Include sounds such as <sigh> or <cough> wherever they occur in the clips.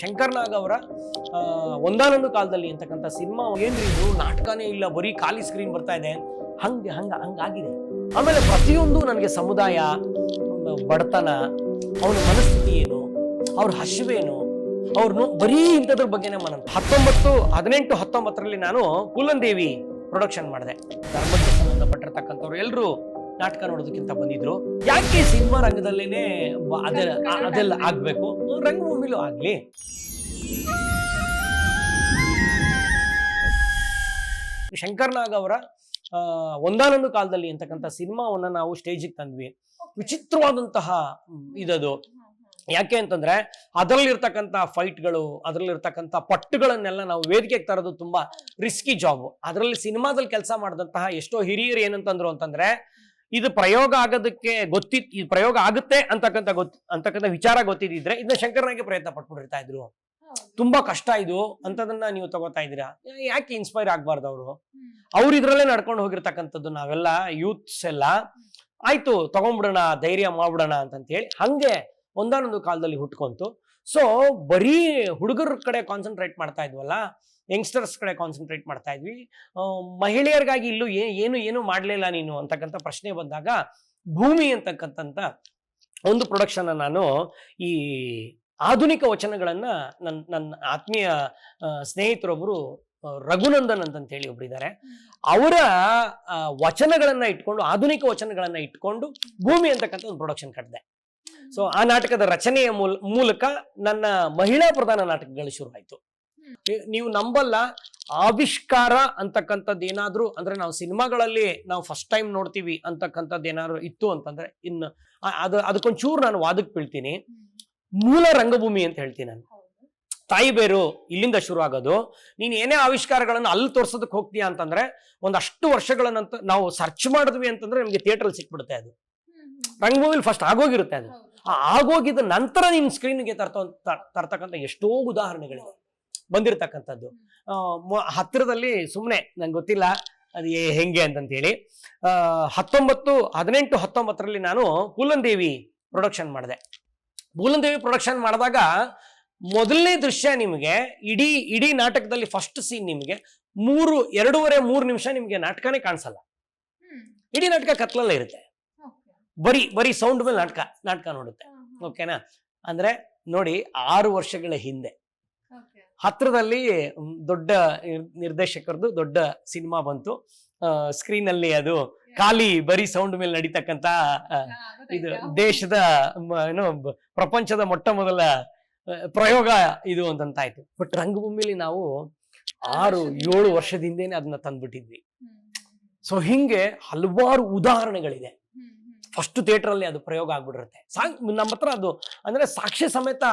ಶಂಕರ್ನಾಗ್ ಅವರ ಒಂದಾನೊಂದು ಕಾಲದಲ್ಲಿ ಅಂತಕ್ಕಂಥ ಸಿನಿಮಾ ಏನ್ರಿ ಇದು? ನಾಟಕನೇ ಇಲ್ಲ, ಬರೀ ಖಾಲಿ ಸ್ಕ್ರೀನ್ ಬರ್ತಾ ಇದೆ. ಹಂಗೆ, ಹಂಗ ಹಂಗಾಗಿದೆ ಆಮೇಲೆ ಪ್ರತಿಯೊಂದು ನನಗೆ ಸಮುದಾಯ, ಬಡತನ ಅವನ ಮನಸ್ಥಿತಿ ಏನು, ಅವ್ರ ಹಸಿವೇನು ಅವ್ರನ್ನು ಬರೀ ಇಂಥದ್ರ ಬಗ್ಗೆನೇ ಮನ ಹತ್ತೊಂಬತ್ತು, ಹದಿನೆಂಟು, ಹತ್ತೊಂಬತ್ತರಲ್ಲಿ ನಾನು ಪುಲನ್ ದೇವಿ ಪ್ರೊಡಕ್ಷನ್ ಮಾಡಿದೆ. ಧರ್ಮಕ್ಕೆ ಸಂಬಂಧಪಟ್ಟಿರ್ತಕ್ಕಂಥವ್ರು ಎಲ್ಲರೂ ನಾಟಕ ನೋಡೋದಕ್ಕಿಂತ ಬಂದಿದ್ರು. ಯಾಕೆ ಸಿನಿಮಾ ರಂಗದಲ್ಲೇನೆ ಅದೆಲ್ಲ ಆಗ್ಬೇಕು? ರಂಗಭೂಮಿಲೂ ಆಗ್ಲಿ. ಶಂಕರ್ನಾಗ್ ಅವರ ಒಂದಾನೊಂದು ಕಾಲದಲ್ಲಿ ಅಂತಕ್ಕಂಥ ಸಿನಿಮಾವನ್ನ ನಾವು ಸ್ಟೇಜಿಗೆ ತಂದ್ವಿ. ವಿಚಿತ್ರವಾದಂತಹ ಇದದು. ಯಾಕೆ ಅಂತಂದ್ರೆ ಅದರಲ್ಲಿರ್ತಕ್ಕಂಥ ಫೈಟ್ಗಳು ಅದರಲ್ಲಿರ್ತಕ್ಕಂಥ ಪಟ್ಟುಗಳನ್ನೆಲ್ಲ ನಾವು ವೇದಿಕೆಗೆ ತರೋದು ತುಂಬಾ ರಿಸ್ಕಿ ಜಾಬ್ ಅದರಲ್ಲಿ ಸಿನಿಮಾದಲ್ಲಿ ಕೆಲಸ ಮಾಡಿದಂತಹ ಎಷ್ಟೋ ಹಿರಿಯರು ಏನಂತಂದ್ರು ಅಂತಂದ್ರೆ ಇದು ಪ್ರಯೋಗ ಆಗೋದಕ್ಕೆ ಗೊತ್ತಿ ಇದು ಪ್ರಯೋಗ ಆಗುತ್ತೆ ಅಂತಕ್ಕಂಥ ಗೊತ್ ಅಂತಕ್ಕಂಥ ವಿಚಾರ ಗೊತ್ತಿದ್ರೆ ಇದನ್ನ ಶಂಕರನಾಗೆ ಪ್ರಯತ್ನ ಪಟ್ಬಿಟ್ಟಿರ್ತಾ ಇದ್ರು. ತುಂಬಾ ಕಷ್ಟ ಇದು ಅಂತದನ್ನ ನೀವು ತಗೋತಾ ಇದ್ದೀರಾ? ಯಾಕೆ ಇನ್ಸ್ಪೈರ್ ಆಗ್ಬಾರ್ದು ಅವರು? ಅವ್ರು ಇದ್ರಲ್ಲೇ ನಡ್ಕೊಂಡು ಹೋಗಿರ್ತಕ್ಕಂಥದ್ದು ನಾವೆಲ್ಲ ಯೂತ್ಸ್ ಎಲ್ಲ. ಆಯ್ತು ತಗೊಂಡ್ಬಿಡೋಣ ಧೈರ್ಯ ಮಾಡ್ಬಿಡೋಣ ಅಂತಂತ ಹೇಳಿ ಹಂಗೆ ಒಂದಾನೊಂದು ಕಾಲದಲ್ಲಿ ಹುಟ್ಕೊಂತು. ಸೊ ಬರೀ ಹುಡುಗರ ಕಡೆ ಕಾನ್ಸಂಟ್ರೇಟ್ ಮಾಡ್ತಾ ಇದ್ವಲ್ಲ ಯಂಗ್ಸ್ಟರ್ಸ್ ಕಡೆ ಕಾನ್ಸಂಟ್ರೇಟ್ ಮಾಡ್ತಾ ಇದ್ವಿ. ಮಹಿಳೆಯರಿಗಾಗಿ ಇಲ್ಲೂ ಏನು ಏನು ಮಾಡಲಿಲ್ಲ ನೀನು ಅಂತಕ್ಕಂಥ ಪ್ರಶ್ನೆ ಬಂದಾಗ, ಭೂಮಿ ಅಂತಕ್ಕಂಥ ಒಂದು ಪ್ರೊಡಕ್ಷನ್ ನಾನು ಈ ಆಧುನಿಕ ವಚನಗಳನ್ನು ನನ್ನ ನನ್ನ ಆತ್ಮೀಯ ಸ್ನೇಹಿತರೊಬ್ಬರು ರಘುನಂದನ್ ಅಂತಂತ ಹೇಳಿ ಒಬ್ರಿದ್ದಾರೆ ಅವರ ವಚನಗಳನ್ನು ಇಟ್ಕೊಂಡು, ಆಧುನಿಕ ವಚನಗಳನ್ನು ಇಟ್ಕೊಂಡು ಭೂಮಿ ಅಂತಕ್ಕಂಥ ಒಂದು ಪ್ರೊಡಕ್ಷನ್ ಕಟ್ಟಿದೆ ಸೊ ಆ ನಾಟಕದ ರಚನೆಯ ಮೂಲ, ಮೂಲಕ ನನ್ನ ಮಹಿಳಾ ಪ್ರಧಾನ ನಾಟಕಗಳು ಶುರುವಾಯ್ತು. ನೀವು ನಂಬಲ್ಲ. ಆವಿಷ್ಕಾರ ಅಂತಕ್ಕಂಥದ್ದು ಏನಾದರೂ ಅಂದ್ರೆ ನಾವು ಸಿನಿಮಾಗಳಲ್ಲಿ ನಾವು ಫಸ್ಟ್ ಟೈಮ್ ನೋಡ್ತೀವಿ ಅಂತಕ್ಕಂಥದ್ದು ಏನಾದ್ರು ಇತ್ತು ಅಂತಂದ್ರೆ ಇನ್ನು ಅದು ಅದಕ್ಕೊಂಚೂರು ನಾನು ವಾದಕ್ಕೆ ಬೀಳ್ತೀನಿ. ಮೂಲ ರಂಗಭೂಮಿ ಅಂತ ಹೇಳ್ತೀನಿ ನಾನು. ತಾಯಿ ಬೇರು ಇಲ್ಲಿಂದ ಶುರು ಆಗೋದು. ನೀನು ಏನೇ ಆವಿಷ್ಕಾರಗಳನ್ನು ಅಲ್ಲಿ ತೋರ್ಸೋದಕ್ಕೆ ಹೋಗ್ತೀಯ ಅಂತಂದ್ರೆ ಒಂದಷ್ಟು ವರ್ಷಗಳ ನಂತರ ನಾವು ಸರ್ಚ್ ಮಾಡಿದ್ವಿ ಅಂತಂದ್ರೆ ನಮಗೆ ಥಿಯೇಟರ್ ಸಿಕ್ಬಿಡುತ್ತೆ ಅದು. ರಂಗಭೂಮಿಲಿ ಫಸ್ಟ್ ಆಗೋಗಿರುತ್ತೆ ಅದು. ಆ ಆಗೋಗಿದ ನಂತರ ನಿಮ್ಮ ಸ್ಕ್ರೀನ್ಗೆ ತರ್ತ ತರ್ತಕ್ಕಂಥ ಎಷ್ಟೋ ಉದಾಹರಣೆಗಳಿವೆ. ಬಂದಿರತಕ್ಕಂಥದ್ದು. ಹತ್ತಿರದಲ್ಲಿ ಸುಮ್ಮನೆ ನಂಗೆ ಗೊತ್ತಿಲ್ಲ ಅದು ಹೆಂಗೆ ಅಂತಂತೇಳಿ. ಹತ್ತೊಂಬತ್ತು ಹದಿನೆಂಟು ಹತ್ತೊಂಬತ್ತರಲ್ಲಿ ನಾನು ಪುಲನ್ ದೇವಿ ಪ್ರೊಡಕ್ಷನ್ ಮಾಡಿದೆ. ಪುಲನ್ ದೇವಿ ಪ್ರೊಡಕ್ಷನ್ ಮಾಡಿದಾಗ ಮೊದಲನೇ ದೃಶ್ಯ ನಿಮಗೆ ಇಡೀ ಇಡೀ ನಾಟಕದಲ್ಲಿ ಫಸ್ಟ್ ಸೀನ್ ನಿಮಗೆ ಮೂರು ಎರಡೂವರೆ ಮೂರು ನಿಮಿಷ ನಿಮಗೆ ನಾಟಕನೇ ಕಾಣಿಸಲ್ಲ. ಇಡೀ ನಾಟಕ ಕತ್ಲಲ್ಲೇ ಇರುತ್ತೆ. ಬರೀ ಬರೀ ಸೌಂಡ್ ಮೇಲೆ ನಾಟಕ ನಾಟಕ ನೋಡುತ್ತೆ. ಓಕೆನಾ? ಅಂದ್ರೆ ನೋಡಿ ಆರು ವರ್ಷಗಳ ಹಿಂದೆ. ಹತ್ರದಲ್ಲಿ ದೊಡ್ಡ ನಿರ್ದೇಶಕರದ್ದು ನಿರ್ದೇಶಕರದು ದೊಡ್ಡ ಸಿನಿಮಾ ಬಂತು. ಸ್ಕ್ರೀನ್ ಅಲ್ಲಿ ಅದು ಖಾಲಿ ಬರೀ ಸೌಂಡ್ ಮೇಲೆ ನಡೀತಕ್ಕಂತ ಇದು ದೇಶದ ಏನು ಪ್ರಪಂಚದ ಮೊಟ್ಟ ಮೊದಲ ಪ್ರಯೋಗ ಇದು ಅಂತಂತಾಯ್ತು ಬಟ್ ರಂಗಭೂಮಿಲಿ ನಾವು ಆರು ಏಳು ವರ್ಷದಿಂದೇನೆ ಅದನ್ನ ತಂದ್ಬಿಟ್ಟಿದ್ವಿ. ಸೊ ಹಿಂಗೆ ಹಲವಾರು ಉದಾಹರಣೆಗಳಿದೆ. ಫಸ್ಟ್ ಥಿಯೇಟರ್ ಅಲ್ಲಿ ಅದು ಪ್ರಯೋಗ ಆಗ್ಬಿಟ್ಟಿರುತ್ತೆ. ಸಾಂಗ್ ನಮ್ಮ ಹತ್ರ ಅದು ಅಂದ್ರೆ ಸಾಕ್ಷ್ಯ ಸಮೇತ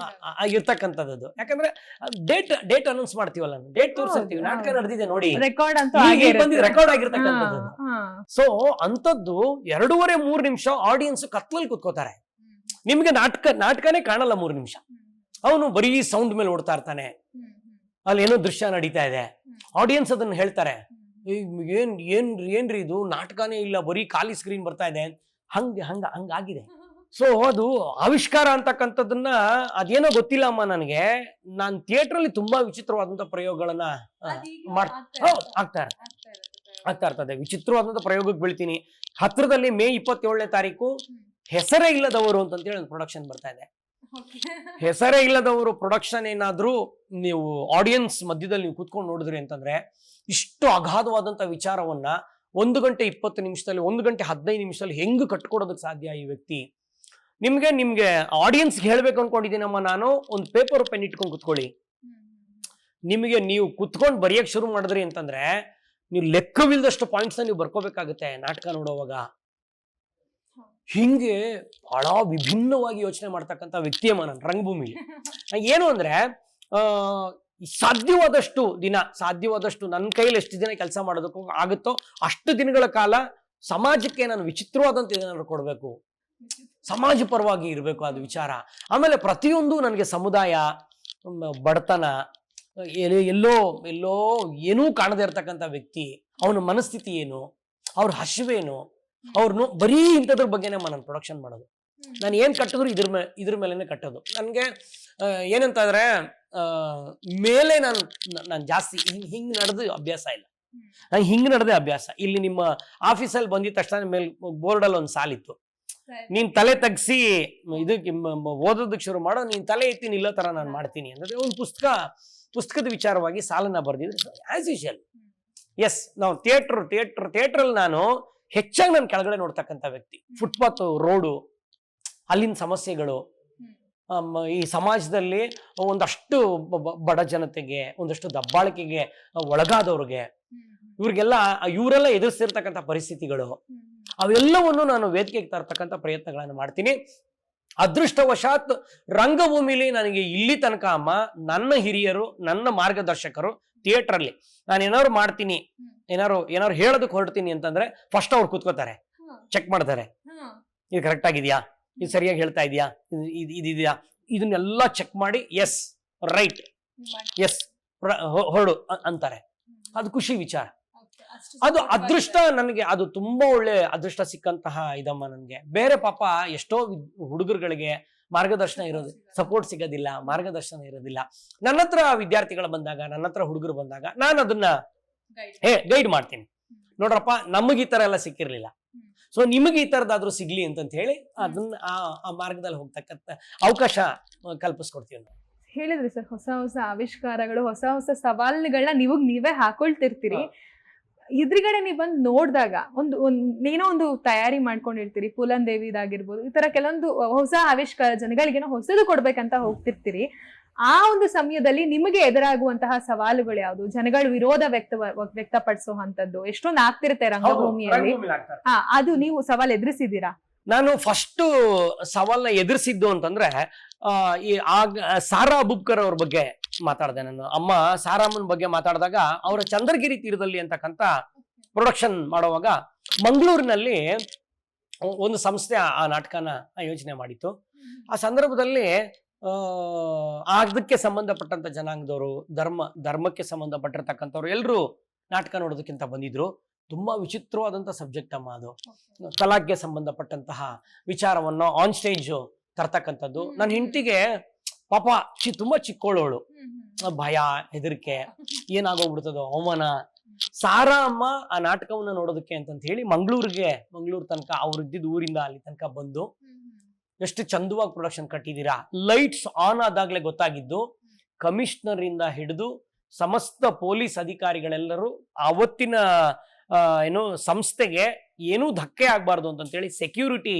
ಆ- ಆ- ಆ ಇರ್ತಕ್ಕಂಥದ್ದು ಯಾಕಂದ್ರೆ ಡೇಟ್ ಡೇಟ್ ಅನೌನ್ಸ್ ಮಾಡ್ತೀವಲ್ಲ ಡೇಟ್ ತೋರಿಸಿರ್ತೀವಿ. ನಾಟಕ. ನಡೆದಿದೆ ನೋಡಿ. ರೆಕಾರ್ಡ್ ಅಂತ ಬಂದಿದೆ ರೆಕಾರ್ಡ್ ಆಗಿರ್ತಕ್ಕಂಥದ್ದು ಸೊ ಅಂತದ್ದು ಎರಡೂವರೆ ಮೂರು ನಿಮಿಷ ಆಡಿಯನ್ಸ್ ಕತ್ಲಲ್ಲಿ ಕುತ್ಕೋತಾರೆ. ನಿಮ್ಗೆ ನಾಟಕ ನಾಟಕನೇ ಕಾಣಲ್ಲ ಮೂರು ನಿಮಿಷ. ಅವನು ಬರೀ ಸೌಂಡ್ ಮೇಲೆ ಓಡ್ತಾ ಇರ್ತಾನೆ. ಅಲ್ಲಿ ಏನೋ ದೃಶ್ಯ ನಡೀತಾ ಇದೆ. ಆಡಿಯನ್ಸ್ ಅದನ್ನ ಹೇಳ್ತಾರೆ. "ಏ, ಏನ್ ಏನ್ ಏನ್ರಿ ಇದು? ನಾಟಕನೇ ಇಲ್ಲ. ಬರೀ ಖಾಲಿ ಸ್ಕ್ರೀನ್ ಬರ್ತಾ ಇದೆ. ಹಂಗೆ ಹಂಗ ಹಂಗಾಗಿದೆ. ಸೊ ಅದು ಆವಿಷ್ಕಾರ ಅಂತಕ್ಕಂಥದ್ದನ್ನ ಅದೇನೋ ಗೊತ್ತಿಲ್ಲ ಅಮ್ಮ ನನಗೆ. ನಾನು ಥಿಯೇಟರ್ ಅಲ್ಲಿ ತುಂಬಾ ವಿಚಿತ್ರವಾದಂತ ಪ್ರಯೋಗಗಳನ್ನ ಮಾಡ್. ಆಗ್ತಾ ಇರ್ತದೆ. ವಿಚಿತ್ರವಾದಂತ ಪ್ರಯೋಗಕ್ಕೆ ಬೀಳ್ತೀನಿ. ಹತ್ರದಲ್ಲಿ ಮೇ ಇಪ್ಪತ್ತೇಳನೇ ತಾರೀಕು ಹೆಸರೇ ಇಲ್ಲದವರು ಅಂತಂತೇಳಿ ಒಂದು ಪ್ರೊಡಕ್ಷನ್ ಬರ್ತಾ ಇದೆ. ಹೆಸರೇ ಇಲ್ಲದವರು ಪ್ರೊಡಕ್ಷನ್ ಏನಾದ್ರೂ ನೀವು ಆಡಿಯನ್ಸ್ ಮಧ್ಯದಲ್ಲಿ ನೀವು ಕುತ್ಕೊಂಡು ನೋಡಿದ್ರಿ ಅಂತಂದ್ರೆ ಇಷ್ಟು ಅಗಾಧವಾದಂತ ವಿಚಾರವನ್ನ ಒಂದು ಗಂಟೆ ಇಪ್ಪತ್ತು ನಿಮಿಷದಲ್ಲಿ ಒಂದು ಗಂಟೆ ಹದಿನೈದು ನಿಮಿಷದಲ್ಲಿ ಹೆಂಗ್ ಕಟ್ಕೊಡೋದಕ್ಕೆ ಸಾಧ್ಯ ಈ ವ್ಯಕ್ತಿ? ನಿಮ್ಗೆ ನಿಮ್ಗೆ ಆಡಿಯನ್ಸ್ಗೆ ಹೇಳ್ಬೇಕು ಅನ್ಕೊಂಡಿದ್ದೀನಮ್ಮ ನಾನು. ಒಂದು ಪೇಪರ್ ಪೆನ್ ಇಟ್ಕೊಂಡು ಕುತ್ಕೊಳ್ಳಿ. ನಿಮಗೆ ನೀವು ಕುತ್ಕೊಂಡು ಬರೆಯಕ್ ಶುರು ಮಾಡಿದ್ರಿ ಅಂತಂದ್ರೆ, ನೀವು ಲೆಕ್ಕವಿಲ್ಲದಷ್ಟು ಪಾಯಿಂಟ್ಸ್ ನೀವು ಬರ್ಕೋಬೇಕಾಗುತ್ತೆ ನಾಟಕ ನೋಡೋವಾಗ. ಹಿಂಗೆ ಬಹಳ ವಿಭಿನ್ನವಾಗಿ ಯೋಚನೆ ಮಾಡ್ತಕ್ಕಂಥ ವ್ಯಕ್ತಿಯಮ್ಮ ನಾನು ರಂಗಭೂಮಿ ಏನು ಅಂದ್ರೆ ಸಾಧ್ಯವಾದಷ್ಟು ದಿನ, ಸಾಧ್ಯವಾದಷ್ಟು ನನ್ನ ಕೈಯಲ್ಲಿ ಎಷ್ಟು ದಿನ ಕೆಲಸ ಮಾಡೋದಕ್ಕೂ ಆಗುತ್ತೋ ಅಷ್ಟು ದಿನಗಳ ಕಾಲ ಸಮಾಜಕ್ಕೆ ನಾನು ವಿಚಿತ್ರವಾದಂತ ಏನಾದ್ರು ಕೊಡಬೇಕು. ಸಮಾಜ ಪರವಾಗಿ ಇರಬೇಕು ಅದು ವಿಚಾರ. ಆಮೇಲೆ ಪ್ರತಿಯೊಂದು ನನಗೆ ಸಮುದಾಯ ಬಡತನ ಎಲ್ಲೋ ಎಲ್ಲೋ ಏನೂ ಕಾಣದೇ ಇರತಕ್ಕಂಥ ವ್ಯಕ್ತಿ ಅವನ ಮನಸ್ಥಿತಿ ಏನು ಅವ್ರ ಹಸಿವೇನು ಅವ್ರನ್ನು ಬರೀ ಇಂಥದ್ರ ಬಗ್ಗೆನೇ ನಾನು ಪ್ರೊಡಕ್ಷನ್ ಮಾಡೋದು. ನಾನು ಏನು ಕಟ್ಟಿದ್ರು ಇದ್ರ ಮೇಲೆ ಇದ್ರ ಮೇಲೇ ಕಟ್ಟೋದು. ನನಗೆ ಏನಂತಂದರೆ ಏನಂತಂದ್ರೆ ಮೇಲೆ ನಾನು ನಾನು ಜಾಸ್ತಿ ಹಿಂಗೆ ಹಿಂಗೆ ನಡೆದು ಅಭ್ಯಾಸ ಇಲ್ಲ. ನಂಗೆ ಹಿಂಗೆ ನಡೆದೇ ಅಭ್ಯಾಸ. ಇಲ್ಲಿ ನಿಮ್ಮ ಆಫೀಸಲ್ಲಿ ಬಂದಿದ ತಕ್ಷಣ ಮೇಲೆ ಬೋರ್ಡಲ್ಲಿ ಒಂದು ಸಾಲಿತ್ತು ನೀನ್ ತಲೆ ತಗ್ಸಿ ಇದಕ್ಕೆ ಓದೋದಕ್ಕೆ ಶುರು ಮಾಡೋ ನೀನ್ ತಲೆ ಎತ್ತಿ ನಿಲ್ಲೋ ತರ ನಾನು ಮಾಡ್ತೀನಿ. ಅಂದ್ರೆ ಒಂದು ಪುಸ್ತಕ ಪುಸ್ತಕದ ವಿಚಾರವಾಗಿ ಸಾಲನ್ನ ಬರ್ದಿದ್ರೆ ಆಸ್ ಯೂಶಲ್ ಎಸ್ ನಾವು ಥಿಯೇಟರ್ ಥಿಯೇಟರ್ ಅಲ್ಲಿ ನಾನು ಹೆಚ್ಚಾಗಿ ನಾನು ಕೆಳಗಡೆ ನೋಡ್ತಕ್ಕಂಥ ವ್ಯಕ್ತಿ. ಫುಟ್ಪಾತ್ ರೋಡು ಅಲ್ಲಿನ ಸಮಸ್ಯೆಗಳು. ಈ ಸಮಾಜದಲ್ಲಿ ಒಂದಷ್ಟು ಬಡ ಜನತೆಗೆ ಒಂದಷ್ಟು ದಬ್ಬಾಳಿಕೆಗೆ ಒಳಗಾದವ್ರಿಗೆ ಇವ್ರಿಗೆಲ್ಲ ಇವರೆಲ್ಲ ಎದುರಿಸಿರ್ತಕ್ಕಂಥ ಪರಿಸ್ಥಿತಿಗಳು. ಅವೆಲ್ಲವನ್ನು ನಾನು ವೇದಿಕೆಗೆ ತರ್ತಕ್ಕಂಥ ಪ್ರಯತ್ನಗಳನ್ನು ಮಾಡ್ತೀನಿ. ಅದೃಷ್ಟವಶಾತ್ ರಂಗಭೂಮಿಲಿ ನನಗೆ ಇಲ್ಲಿ ತನಕ ಅಮ್ಮ ನನ್ನ ಹಿರಿಯರು ನನ್ನ ಮಾರ್ಗದರ್ಶಕರು ಥಿಯೇಟರ್ ಅಲ್ಲಿ ನಾನು ಏನಾದ್ರು ಮಾಡ್ತೀನಿ ಏನಾರು ಏನಾರು ಹೇಳೋದಕ್ಕೆ ಹೊರಡ್ತೀನಿ ಅಂತಂದ್ರೆ ಫಸ್ಟ್ ಅವ್ರು ಕೂತ್ಕೋತಾರೆ. ಚೆಕ್ ಮಾಡ್ತಾರೆ. ಇದು ಕರೆಕ್ಟ್ ಆಗಿದೆಯಾ? ಇದು ಸರಿಯಾಗಿ ಹೇಳ್ತಾ ಇದೆಯಾ? ಇದು ಇದೆಯಾ? ಇದನ್ನೆಲ್ಲ ಚೆಕ್ ಮಾಡಿ ಎಸ್ ರೈಟ್ ಎಸ್ ಹೊರಡು ಅಂತಾರೆ. ಅದು ಖುಷಿ ವಿಚಾರ. ಅದು ಅದೃಷ್ಟ ನನಗೆ ಅದು ತುಂಬಾ ಒಳ್ಳೆ ಅದೃಷ್ಟ ಸಿಕ್ಕಂತಹ ಇದಮ್ಮ ನನಗೆ. ಬೇರೆ ಪಾಪ ಎಷ್ಟೋ ಹುಡುಗರುಗಳಿಗೆ ಮಾರ್ಗದರ್ಶನ ಇರೋದು ಸಪೋರ್ಟ್ ಸಿಗೋದಿಲ್ಲ ಮಾರ್ಗದರ್ಶನ ಇರೋದಿಲ್ಲ. ನನ್ನ ಹತ್ರ ವಿದ್ಯಾರ್ಥಿಗಳು ಬಂದಾಗ ನನ್ನ ಹತ್ರ ಹುಡುಗರು ಬಂದಾಗ ನಾನು ಅದನ್ನ ಹೇ ಗೈಡ್ ಮಾಡ್ತೀನಿ. ನೋಡ್ರಪ್ಪ ನಮಗೆ ಈ ತರ ಎಲ್ಲ ಸಿಕ್ಕಿರ್ಲಿಲ್ಲ. ಸೊ ನಿಮಗೆ ಈ ತರದಾದ್ರೂ ಸಿಗ್ಲಿ ಅಂತಂತ ಹೇಳಿ ಅದನ್ನ ಆ ಆ ಮಾರ್ಗದಲ್ಲಿ ಹೋಗ್ತಕ್ಕಂಥ ಅವಕಾಶ ಕಲ್ಪಿಸ್ಕೊಡ್ತೀವಿ ನಾವು. ಹೇಳಿದ್ರಿ ಸರ್ ಹೊಸ ಹೊಸ ಆವಿಷ್ಕಾರಗಳು ಹೊಸ ಹೊಸ ಸವಾಲುಗಳನ್ನ ನೀವು ನೀವೇ ಹಾಕೊಳ್ತಿರ್ತೀರಿ. ಎದುರುಗಡೆ ನೀವು ಬಂದು ನೋಡಿದಾಗ ಒಂದು ಒಂದ್ ಏನೋ ಒಂದು ತಯಾರಿ ಮಾಡ್ಕೊಂಡಿರ್ತೀರಿ ಪುಲನ್ ದೇವಿದಾಗಿರ್ಬೋದು ಈ ತರ ಕೆಲವೊಂದು ಹೊಸ ಆವಿಷ್ಕಾರ ಜನಗಳಿಗೇನೋ ಹೊಸದು ಕೊಡ್ಬೇಕಂತ ಹೋಗ್ತಿರ್ತೀರಿ. ಆ ಒಂದು ಸಮಯದಲ್ಲಿ ನಿಮಗೆ ಎದುರಾಗುವಂತಹ ಸವಾಲುಗಳು ಯಾವುದು? ಜನಗಳು ವಿರೋಧ ವ್ಯಕ್ತ ವ್ಯಕ್ತಪಡಿಸುವಂತದ್ದು ಎಷ್ಟೊಂದು ಆಗ್ತಿರುತ್ತೆ ರಂಗಭೂಮಿಯಲ್ಲಿ? ಹಾ ಅದು ನೀವು ಸವಾಲ್ ಎದುರಿಸಿದ್ದೀರಾ? ನಾನು ಫಸ್ಟ್ ಸವಾಲ್ನ ಎದುರಿಸಿದ್ದು ಅಂತಂದ್ರೆ ಈ ಆಗ ಸಾರಾ ಬುಬ್ಕರ್ ಅವ್ರ ಬಗ್ಗೆ ಮಾತಾಡಿದೆ ನಾನು. ಅಮ್ಮ ಸಾರಾಮನ್ ಬಗ್ಗೆ ಮಾತಾಡಿದಾಗ ಅವರ ಚಂದ್ರಗಿರಿ ತೀರದಲ್ಲಿ ಅಂತಕ್ಕಂಥ ಪ್ರೊಡಕ್ಷನ್ ಮಾಡುವಾಗ ಮಂಗಳೂರಿನಲ್ಲಿ ಒಂದು ಸಂಸ್ಥೆ ಆ- ನಾಟಕನ ಯೋಚನೆ ಮಾಡಿತ್ತು. ಆ ಸಂದರ್ಭದಲ್ಲಿ ಅದಕ್ಕೆ ಸಂಬಂಧಪಟ್ಟಂತ ಜನಾಂಗದವರು ಧರ್ಮ ಧರ್ಮಕ್ಕೆ ಸಂಬಂಧಪಟ್ಟಿರ್ತಕ್ಕಂಥವ್ರು ಎಲ್ಲರೂ ನಾಟಕ ನೋಡೋದಕ್ಕಿಂತ ಬಂದಿದ್ರು. ತುಂಬಾ ವಿಚಿತ್ರವಾದಂತ ಸಬ್ಜೆಕ್ಟ್ ಅಮ್ಮ ಅದು. ತಲಾಖ್ಗೆ ಸಂಬಂಧಪಟ್ಟಂತಹ ವಿಚಾರವನ್ನು ಆನ್ ಸ್ಟೇಜ್ ತರ್ತಕ್ಕಂಥದ್ದು. ನನ್ನ ಹೆಂಡತಿಗೆ ಪಾಪ ಚಿ ತುಂಬಾ ಚಿಕ್ಕೋಳವಳು ಭಯ ಹೆದರಿಕೆ <laughs> ಏನಾಗೋಗ್ಬಿಡ್ತದೋ ಅವಮಾನ. ಸಾರಾ ಅಮ್ಮ ಆ ನಾಟಕವನ್ನ ನೋಡೋದಕ್ಕೆ ಅಂತಂತ ಹೇಳಿ ಮಂಗಳೂರಿಗೆ ಮಂಗಳೂರು ತನಕ ಅವ್ರು ಇದ್ದಿದ್ದ ಊರಿಂದ ಅಲ್ಲಿ ತನಕ ಬಂದು ಎಷ್ಟು ಚಂದವಾಗಿ ಪ್ರೊಡಕ್ಷನ್ ಕಟ್ಟಿದ್ದೀರಾ ಲೈಟ್ಸ್ ಆನ್ ಆದಾಗ್ಲೇ ಗೊತ್ತಾಗಿದ್ದು ಕಮಿಷನರ್ ಇಂದ ಹಿಡಿದು ಸಮಸ್ತ ಪೊಲೀಸ್ ಅಧಿಕಾರಿಗಳೆಲ್ಲರೂ ಅವತ್ತಿನ ಏನು ಸಂಸ್ಥೆಗೆ ಏನೂ ಧಕ್ಕೆ ಆಗ್ಬಾರ್ದು ಅಂತಂತೇಳಿ ಸೆಕ್ಯೂರಿಟಿ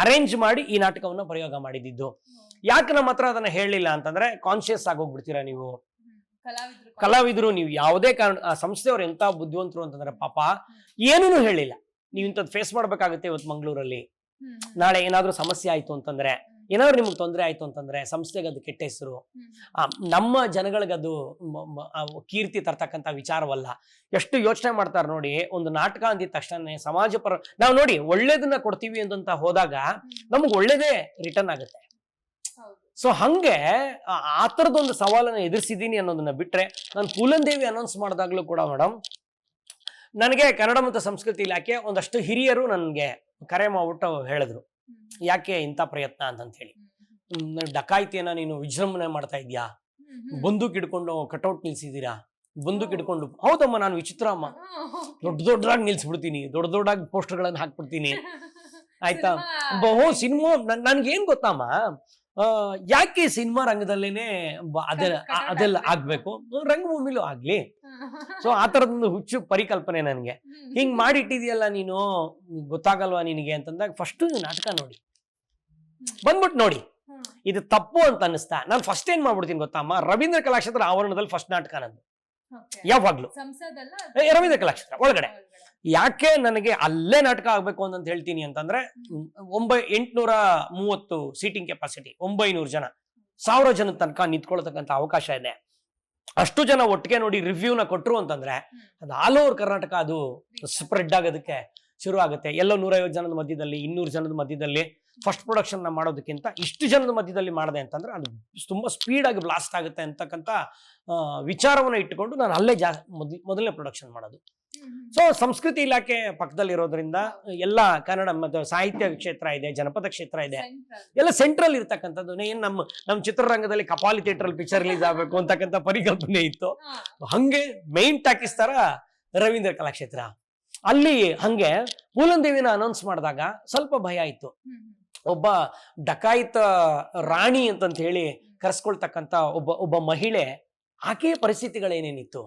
ಅರೇಂಜ್ ಮಾಡಿ ಈ ನಾಟಕವನ್ನ ಪ್ರಯೋಗ ಮಾಡಿದ್ದು. ಯಾಕೆ ನಮ್ಮ ಹತ್ರ ಅದನ್ನ ಹೇಳಲಿಲ್ಲ ಅಂತಂದ್ರೆ ಕಾನ್ಶಿಯಸ್ ಆಗೋಗ್ಬಿಡ್ತೀರಾ ನೀವು? ಕಲಾವಿದರು ನೀವು ಯಾವುದೇ ಕಾರಣ ಸಂಸ್ಥೆಯವರು ಎಂತ ಬುದ್ಧಿವಂತರು ಅಂತಂದ್ರೆ ಪಾಪ ಏನೂ ಹೇಳಿಲ್ಲ. ನೀವು ಇಂಥದ್ದು ಫೇಸ್ ಮಾಡ್ಬೇಕಾಗುತ್ತೆ ಇವತ್ತು ಮಂಗಳೂರಲ್ಲಿ. ನಾಳೆ ಏನಾದ್ರೂ ಸಮಸ್ಯೆ ಆಯ್ತು ಅಂತಂದ್ರೆ ಏನಾದ್ರು ನಿಮ್ಗೆ ತೊಂದರೆ ಆಯ್ತು ಅಂತಂದ್ರೆ ಸಂಸ್ಥೆಗೆ ಅದು ಕೆಟ್ಟ ಹೆಸರು. ಆ, ನಮ್ಮ ಜನಗಳಿಗೆ ಅದು ಮ- ಮ- ಆ ಕೀರ್ತಿ ತರ್ತಕ್ಕಂಥ ವಿಚಾರವಲ್ಲ. ಎಷ್ಟು ಯೋಚನೆ ಮಾಡ್ತಾರೆ ನೋಡಿ ಒಂದು ನಾಟಕ ಅಂದಿದ ತಕ್ಷಣ ಸಮಾಜ ಪರ ನಾವು ನೋಡಿ ಒಳ್ಳೇದನ್ನ ಕೊಡ್ತೀವಿ ಅಂತ ಹೋದಾಗ ನಮ್ಗೆ ಒಳ್ಳೇದೇ ರಿಟರ್ನ್ ಆಗುತ್ತೆ. ಸೊ ಹಂಗೆ ಆ- ಥರದೊಂದು ಸವಾಲನ್ನು ಎದುರಿಸಿದ್ದೀನಿ ಅನ್ನೋದನ್ನ ಬಿಟ್ರೆ ನಾನು ಪೂಲನ್ ದೇವಿ ಅನೌನ್ಸ್ ಮಾಡಿದಾಗ್ಲೂ ಕೂಡ ಮೇಡಮ್ ನನಗೆ ಕನ್ನಡ ಮತ್ತು ಸಂಸ್ಕೃತಿ ಇಲಾಖೆ ಒಂದಷ್ಟು ಹಿರಿಯರು ನನಗೆ ಕರೆ ಮಾಡ್ಬಿಟ್ಟು ಹೇಳಿದ್ರು. ಯಾಕೆ ಇಂಥ ಪ್ರಯತ್ನ ಅಂತಂತ ಹೇಳಿ. ಡಕಾಯಿತಿಯನ್ನ ನೀನು ವಿಜೃಂಭಣೆ ಮಾಡ್ತಾ ಇದೀಯಾ? ಬಂದೂಕ್ ಹಿಡ್ಕೊಂಡು ಕಟೌಟ್ ನಿಲ್ಸಿದ್ದೀರಾ ಬಂದೂಕ್ ಹಿಡ್ಕೊಂಡು ಹೌದಮ್ಮ ನಾನು ವಿಚಿತ್ರ ಅಮ್ಮ. ದೊಡ್ಡ ದೊಡ್ಡದಾಗಿ ನಿಲ್ಸ್ಬಿಡ್ತೀನಿ ದೊಡ್ಡ ದೊಡ್ಡದಾಗಿ ಪೋಸ್ಟರ್ಗಳನ್ನು ಹಾಕ್ಬಿಡ್ತೀನಿ. <laughs> ಆಯ್ತಾ? ಬಹು ಸಿನಿಮಾ. ನನ್ಗೇನ್ ಗೊತ್ತಮ್ಮ? ಯಾಕೆ ಸಿನಿಮಾ ರಂಗದಲ್ಲೇನೆ ಅದೆಲ್ಲ ಅದೆಲ್ಲ ಆಗ್ಬೇಕು. ರಂಗಭೂಮಿಲೂ ಆಗ್ಲಿ. ಸೊ ಆ ತರದೊಂದು ಹುಚ್ಚು ಪರಿಕಲ್ಪನೆ ನನಗೆ. ಹಿಂಗ್ ಮಾಡಿಟ್ಟಿದ್ಯಲ್ಲ ನೀನು ಗೊತ್ತಾಗಲ್ವಾ ನಿನಗೆ ಅಂತಂದಾಗ ಫಸ್ಟ್ ನಾಟಕ ನೋಡಿ. ಬಂದ್ಬಿಟ್ಟು ನೋಡಿ. ಇದು ತಪ್ಪು ಅಂತ ಅನ್ನಿಸ್ತಾ ನಾನು ಫಸ್ಟ್ ಏನ್ ಮಾಡ್ಬಿಡ್ತೀನಿ ಗೊತ್ತಮ್ಮ? ರವೀಂದ್ರ ಕಲಾಕ್ಷೇತ್ರ ಆವರಣದಲ್ಲಿ ಫಸ್ಟ್ ನಾಟಕ ನಂದು. ಯಾವಾಗ್ಲೂ. ರವೀಂದ್ರ ಕಲಾಕ್ಷೇತ್ರ ಒಳಗಡೆ. ಯಾಕೆ ನನಗೆ ಅಲ್ಲೇ ನಾಟಕ ಆಗ್ಬೇಕು ಅಂತ ಹೇಳ್ತೀನಿ ಅಂತಂದ್ರೆ ಒಂಬೈ ಎಂಟ್ನೂರ ಮೂವತ್ತು ಸೀಟಿಂಗ್ ಕೆಪಾಸಿಟಿ ಒಂಬೈನೂರು ಜನ. ಸಾವಿರ ಜನ ತನಕ ನಿಂತ್ಕೊಳ್ತಕ್ಕಂಥ ಅವಕಾಶ ಇದೆ. ಅಷ್ಟು ಜನ ಒಟ್ಟಿಗೆ ನೋಡಿ ರಿವ್ಯೂನ ಕೊಟ್ರು ಅಂತಂದ್ರೆ ಅದು ಆಲ್ ಓವರ್ ಕರ್ನಾಟಕ ಅದು ಸ್ಪ್ರೆಡ್ ಆಗೋದಕ್ಕೆ ಶುರು ಆಗುತ್ತೆ ಎಲ್ಲೋ ನೂರೈವತ್ತು ಜನದ ಮಧ್ಯದಲ್ಲಿ ಇನ್ನೂರು ಜನದ ಮಧ್ಯದಲ್ಲಿ ಫಸ್ಟ್ ಪ್ರೊಡಕ್ಷನ್ನ ಮಾಡೋದಕ್ಕಿಂತ ಇಷ್ಟು ಜನದ ಮಧ್ಯದಲ್ಲಿ ಮಾಡಿದೆ ಅಂತಂದ್ರೆ ಅದು ತುಂಬಾ ಸ್ಪೀಡ್ ಆಗಿ ಬ್ಲಾಸ್ಟ್ ಆಗುತ್ತೆ ಅಂತಕ್ಕಂಥ ವಿಚಾರವನ್ನು ಇಟ್ಟುಕೊಂಡು ನಾನು ಅಲ್ಲೇ ಜಾ ಮೊದ್- ಮೊದಲನೇ ಪ್ರೊಡಕ್ಷನ್ ಮಾಡೋದು. ಸೊ ಸಂಸ್ಕೃತಿ ಇಲಾಖೆ ಪಕ್ಕದಲ್ಲಿರೋದ್ರಿಂದ ಎಲ್ಲ ಕನ್ನಡ ಮತ್ತು ಸಾಹಿತ್ಯ ಕ್ಷೇತ್ರ ಇದೆ ಜನಪದ ಕ್ಷೇತ್ರ ಇದೆ. ಎಲ್ಲ ಸೆಂಟ್ರಲ್ ಇರ್ತಕ್ಕಂಥದ್ದು. ಏನು ನಮ್ಮ ನಮ್ಮ ಚಿತ್ರರಂಗದಲ್ಲಿ ಕಪಾಲಿ ಥಿಯೇಟರ್ ಪಿಕ್ಚರ್ ರಿಲೀಸ್ ಆಗಬೇಕು ಅಂತಕ್ಕಂಥ ಪರಿಕಲ್ಪನೆ ಇತ್ತು. ಹಂಗೆ ಮೈನ್ ಟಾಕೀಸ್ ತರ ರವೀಂದ್ರ ಕಲಾಕ್ಷೇತ್ರ. ಅಲ್ಲಿ ಹಂಗೆ ದೇವಿನ ಅನೌನ್ಸ್ ಮಾಡಿದಾಗ ಸ್ವಲ್ಪ ಭಯ ಇತ್ತು. ಒಬ್ಬ ಡಕಾಯಿತ ರಾಣಿ ಅಂತಂತ ಹೇಳಿ ಕರೆಸ್ಕೊಳ್ತಕ್ಕಂತ ಒಬ್ಬ ಒಬ್ಬ ಮಹಿಳೆ ಆಕೆಯ ಪರಿಸ್ಥಿತಿಗಳೇನೇನಿತ್ತು?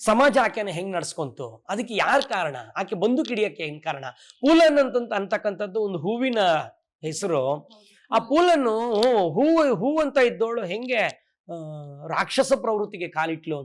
ಸಮಾಜ ಆಕೆನ ಹೆಂಗ್ ನಡ್ಸ್ಕೊಂತು? ಅದಕ್ಕೆ ಯಾರ್ ಕಾರಣ? ಆಕೆ ಬಂದು ಕಿಡಿಯಕ್ಕೆ ಹೆಂಗ್ ಕಾರಣ? ಪೂಲನ್ ಅಂತಂತ ಅಂತಕ್ಕಂಥದ್ದು ಒಂದು ಹೂವಿನ ಹೆಸರು. ಆ ಪೂಲನ್ನು ಹೂವು ಹೂವು ಹೂ ಅಂತ ಇದ್ದೋಳು ಹೆಂಗೆ ರಾಕ್ಷಸ ಪ್ರವೃತ್ತಿಗೆ ಕಾಲಿಟ್ಲು